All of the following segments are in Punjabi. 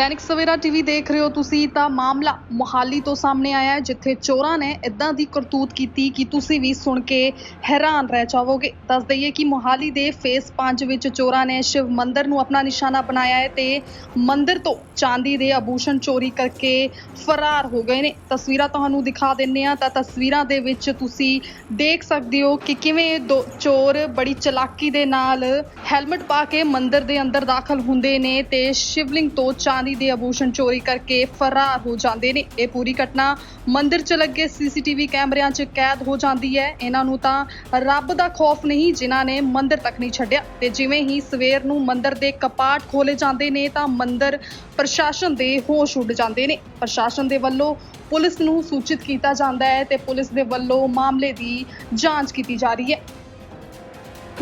ਦੈਨਿਕ ਸਵੇਰਾ ਟੀਵੀ ਦੇਖ ਰਹੇ ਹੋ ਤੁਸੀਂ ਤਾਂ ਮਾਮਲਾ ਮੁਹਾਲੀ ਤੋਂ ਸਾਹਮਣੇ ਆਇਆ ਹੈ, ਜਿੱਥੇ ਚੋਰਾਂ ਨੇ ਇਦਾਂ ਦੀ ਕਰਤੂਤ ਕੀਤੀ ਕਿ ਤੁਸੀਂ ਵੀ ਸੁਣ ਕੇ ਹੈਰਾਨ ਰਹਿ ਜਾਵੋਗੇ। ਦੱਸ ਦਈਏ ਕਿ ਮੁਹਾਲੀ ਦੇ ਫੇਸ 5 ਵਿੱਚ ਚੋਰਾਂ ਨੇ ਸ਼ਿਵ ਮੰਦਿਰ ਨੂੰ ਆਪਣਾ ਨਿਸ਼ਾਨਾ ਬਣਾਇਆ ਹੈ ਤੇ ਮੰਦਿਰ ਤੋਂ ਚਾਂਦੀ ਦੇ ਆਭੂਸ਼ਣ ਚੋਰੀ ਕਰਕੇ ਫਰਾਰ ਹੋ ਗਏ ਨੇ। ਤਸਵੀਰਾਂ ਤੁਹਾਨੂੰ ਦਿਖਾ ਦਿੰਨੇ ਆ ਤਾਂ ਤਸਵੀਰਾਂ ਦੇ ਵਿੱਚ ਤੁਸੀਂ ਦੇਖ ਸਕਦੇ ਹੋ ਕਿ ਕਿਵੇਂ ਦੋ ਚੋਰ ਬੜੀ ਚਲਾਕੀ ਦੇ ਨਾਲ ਹੈਲਮਟ ਪਾ ਕੇ ਮੰਦਿਰ ਦੇ ਅੰਦਰ ਦਾਖਲ ਹੁੰਦੇ ਨੇ ਤੇ ਸ਼ਿਵਲਿੰਗ ਤੋਂ ਚਾਂਦੀ ਦੇ ਆਭੂਸ਼ਣ ਚੋਰੀ ਕਰਕੇ ਫਰਾਰ ਹੋ ਜਾਂਦੇ ਨੇ। ਇਹ ਪੂਰੀ ਘਟਨਾ ਮੰਦਿਰ 'ਚ ਲੱਗੇ ਸੀਸੀਟੀਵੀ ਕੈਮਰਿਆਂ 'ਚ ਕੈਦ ਹੋ ਜਾਂਦੀ ਹੈ। ਇਹਨਾਂ ਨੂੰ ਤਾਂ ਰੱਬ ਦਾ ਖੌਫ ਨਹੀਂ ਜਿਨ੍ਹਾਂ ਨੇ ਮੰਦਿਰ ਤੱਕ ਨਹੀਂ ਛੱਡਿਆ। ਤੇ ਜਿਵੇਂ ਹੀ ਸਵੇਰ ਨੂੰ ਮੰਦਿਰ ਦੇ ਕਪਾਟ ਖੋਲੇ ਜਾਂਦੇ ਨੇ ਤਾਂ ਮੰਦਿਰ ਪ੍ਰਸ਼ਾਸਨ ਦੇ ਹੋਸ਼ ਉੱਡ ਜਾਂਦੇ ਨੇ। ਪ੍ਰਸ਼ਾਸਨ ਦੇ ਵੱਲੋਂ ਪੁਲਿਸ ਨੂੰ ਸੂਚਿਤ ਕੀਤਾ ਜਾਂਦਾ ਹੈ ਤੇ ਪੁਲਿਸ ਦੇ ਵੱਲੋਂ ਮਾਮਲੇ ਦੀ ਜਾਂਚ ਕੀਤੀ ਜਾ ਰਹੀ ਹੈ।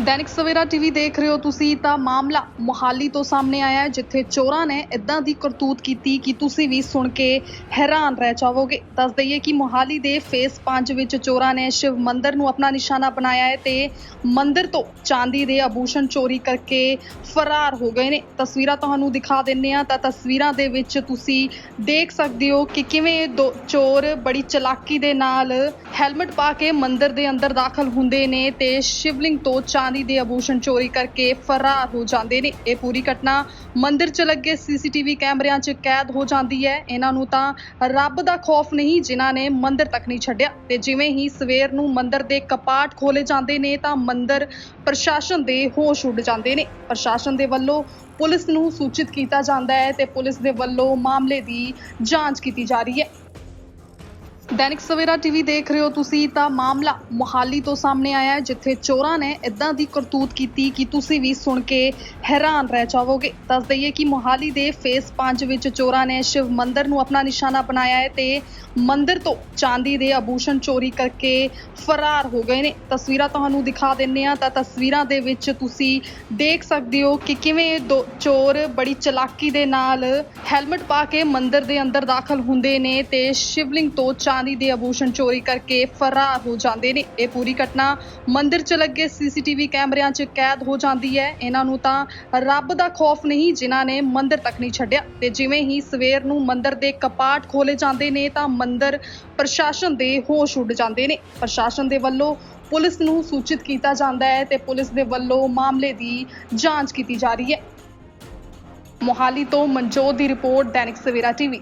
ਦੈਨਿਕ ਸਵੇਰਾ ਟੀਵੀ ਦੇਖ ਰਹੇ ਹੋ ਤੁਸੀਂ ਤਾਂ ਮਾਮਲਾ ਮੁਹਾਲੀ ਤੋਂ ਸਾਹਮਣੇ ਆਇਆ ਹੈ, ਜਿੱਥੇ ਚੋਰਾਂ ਨੇ ਇਦਾਂ ਦੀ ਕਰਤੂਤ ਕੀਤੀ ਕਿ ਤੁਸੀਂ ਵੀ ਸੁਣ ਕੇ ਹੈਰਾਨ ਰਹਿ ਜਾਵੋਗੇ। ਦੱਸ ਦਈਏ ਕਿ ਮੁਹਾਲੀ ਦੇ ਫੇਸ 5 ਵਿੱਚ ਚੋਰਾਂ ਨੇ ਸ਼ਿਵ ਮੰਦਿਰ ਨੂੰ ਆਪਣਾ ਨਿਸ਼ਾਨਾ ਬਣਾਇਆ ਹੈ ਤੇ ਮੰਦਿਰ ਤੋਂ ਚਾਂਦੀ ਦੇ ਆਭੂਸ਼ਣ ਚੋਰੀ ਕਰਕੇ ਫਰਾਰ ਹੋ ਗਏ ਨੇ। ਤਸਵੀਰਾਂ ਤੁਹਾਨੂੰ ਦਿਖਾ ਦਿੰਨੇ ਆ ਤਾਂ ਤਸਵੀਰਾਂ ਦੇ ਵਿੱਚ ਤੁਸੀਂ ਦੇਖ ਸਕਦੇ ਹੋ ਕਿ ਕਿਵੇਂ ਦੋ ਚੋਰ ਬੜੀ ਚਲਾਕੀ ਦੇ ਨਾਲ ਹੈਲਮਟ ਪਾ ਕੇ ਮੰਦਿਰ ਦੇ ਅੰਦਰ ਦਾਖਲ ਹੁੰਦੇ ਨੇ ਤੇ ਸ਼ਿਵਲਿੰਗ ਤੋਂ ਚਾਂਦੀ ਦੇ ਆਭੂਸ਼ਣ ਚੋਰੀ ਕਰਕੇ ਫਰਾਰ ਹੋ ਜਾਂਦੇ ਨੇ। ਇਹ ਪੂਰੀ ਘਟਨਾ ਮੰਦਿਰ 'ਚ ਲੱਗੇ ਸੀਸੀਟੀਵੀ ਕੈਮਰਿਆਂ 'ਚ ਕੈਦ ਹੋ ਜਾਂਦੀ ਹੈ। ਇਹਨਾਂ ਨੂੰ ਤਾਂ ਰੱਬ ਦਾ ਖੌਫ ਨਹੀਂ ਜਿਨ੍ਹਾਂ ਨੇ ਮੰਦਿਰ ਤੱਕ ਨਹੀਂ ਛੱਡਿਆ। ਤੇ ਜਿਵੇਂ ਹੀ ਸਵੇਰ ਨੂੰ ਮੰਦਿਰ ਦੇ ਕਪਾਟ ਖੋਲੇ ਜਾਂਦੇ ਨੇ ਤਾਂ ਮੰਦਿਰ ਪ੍ਰਸ਼ਾਸਨ ਦੇ ਹੋਸ਼ ਉੱਡ ਜਾਂਦੇ ਨੇ। ਪ੍ਰਸ਼ਾਸਨ ਦੇ ਵੱਲੋਂ ਪੁਲਿਸ ਨੂੰ ਸੂਚਿਤ ਕੀਤਾ ਜਾਂਦਾ ਹੈ ਤੇ ਪੁਲਿਸ ਦੇ ਵੱਲੋਂ ਮਾਮਲੇ ਦੀ ਜਾਂਚ ਕੀਤੀ ਜਾ ਰਹੀ ਹੈ। ਦੈਨਿਕ ਸਵੇਰਾ ਟੀਵੀ ਦੇਖ ਰਹੇ ਹੋ ਤੁਸੀਂ ਤਾਂ ਮਾਮਲਾ ਮੁਹਾਲੀ ਤੋਂ ਸਾਹਮਣੇ ਆਇਆ ਹੈ, ਜਿੱਥੇ ਚੋਰਾਂ ਨੇ ਇਦਾਂ ਦੀ ਕਰਤੂਤ ਕੀਤੀ ਕਿ ਤੁਸੀਂ ਵੀ ਸੁਣ ਕੇ ਹੈਰਾਨ ਰਹਿ ਜਾਵੋਗੇ। ਦੱਸ ਦਈਏ ਕਿ ਮੁਹਾਲੀ ਦੇ ਫੇਸ 5 ਵਿੱਚ ਚੋਰਾਂ ਨੇ ਸ਼ਿਵ ਮੰਦਿਰ ਨੂੰ ਆਪਣਾ ਨਿਸ਼ਾਨਾ ਬਣਾਇਆ ਹੈ ਤੇ ਮੰਦਿਰ ਤੋਂ ਚਾਂਦੀ ਦੇ ਆਭੂਸ਼ਣ ਚੋਰੀ ਕਰਕੇ ਫਰਾਰ ਹੋ ਗਏ ਨੇ। ਤਸਵੀਰਾਂ ਤੁਹਾਨੂੰ ਦਿਖਾ ਦਿੰਨੇ ਆ ਤਾਂ ਤਸਵੀਰਾਂ ਦੇ ਵਿੱਚ ਤੁਸੀਂ ਦੇਖ ਸਕਦੇ ਹੋ ਕਿ ਕਿਵੇਂ ਦੋ ਚੋਰ ਬੜੀ ਚਲਾਕੀ ਦੇ ਨਾਲ ਹੈਲਮਟ ਪਾ ਕੇ ਮੰਦਿਰ ਦੇ ਅੰਦਰ ਦਾਖਲ ਹੁੰਦੇ ਨੇ ਤੇ ਸ਼ਿਵਲਿੰਗ ਤੋਂ ਚਾਂਦੀ ਦੇ ਆਭੂਸ਼ਣ ਚੋਰੀ ਕਰਕੇ ਫਰਾਰ ਹੋ ਜਾਂਦੇ ਨੇ। ਇਹ ਪੂਰੀ ਘਟਨਾ ਮੰਦਿਰ 'ਚ ਲੱਗੇ ਸੀਸੀਟੀਵੀ ਕੈਮਰਿਆਂ 'ਚ ਕੈਦ ਹੋ ਜਾਂਦੀ ਹੈ। ਇਹਨਾਂ ਨੂੰ ਤਾਂ ਰੱਬ ਦਾ ਖੌਫ ਨਹੀਂ ਜਿਨ੍ਹਾਂ ਨੇ ਮੰਦਿਰ ਤੱਕ ਨਹੀਂ ਛੱਡਿਆ। ਤੇ ਜਿਵੇਂ ਹੀ ਸਵੇਰ ਨੂੰ ਮੰਦਿਰ ਦੇ ਕਪਾਟ ਖੋਲੇ ਜਾਂਦੇ ਨੇ ਤਾਂ ਮੰਦਿਰ ਪ੍ਰਸ਼ਾਸਨ ਦੇ ਹੋਸ਼ ਉੱਡ ਜਾਂਦੇ ਨੇ। ਪ੍ਰਸ਼ਾਸਨ ਦੇ ਵੱਲੋਂ ਪੁਲਿਸ ਨੂੰ ਸੂਚਿਤ ਕੀਤਾ ਜਾਂਦਾ ਹੈ ਤੇ ਪੁਲਿਸ ਦੇ ਵੱਲੋਂ ਮਾਮਲੇ ਦੀ ਜਾਂਚ ਕੀਤੀ ਜਾ ਰਹੀ ਹੈ। ਮੋਹਾਲੀ ਤੋਂ ਮਨਜੋਤ ਦੀ ਰਿਪੋਰਟ ਦੈਨਿਕ ਸਵੇਰਾ ਟੀਵੀ।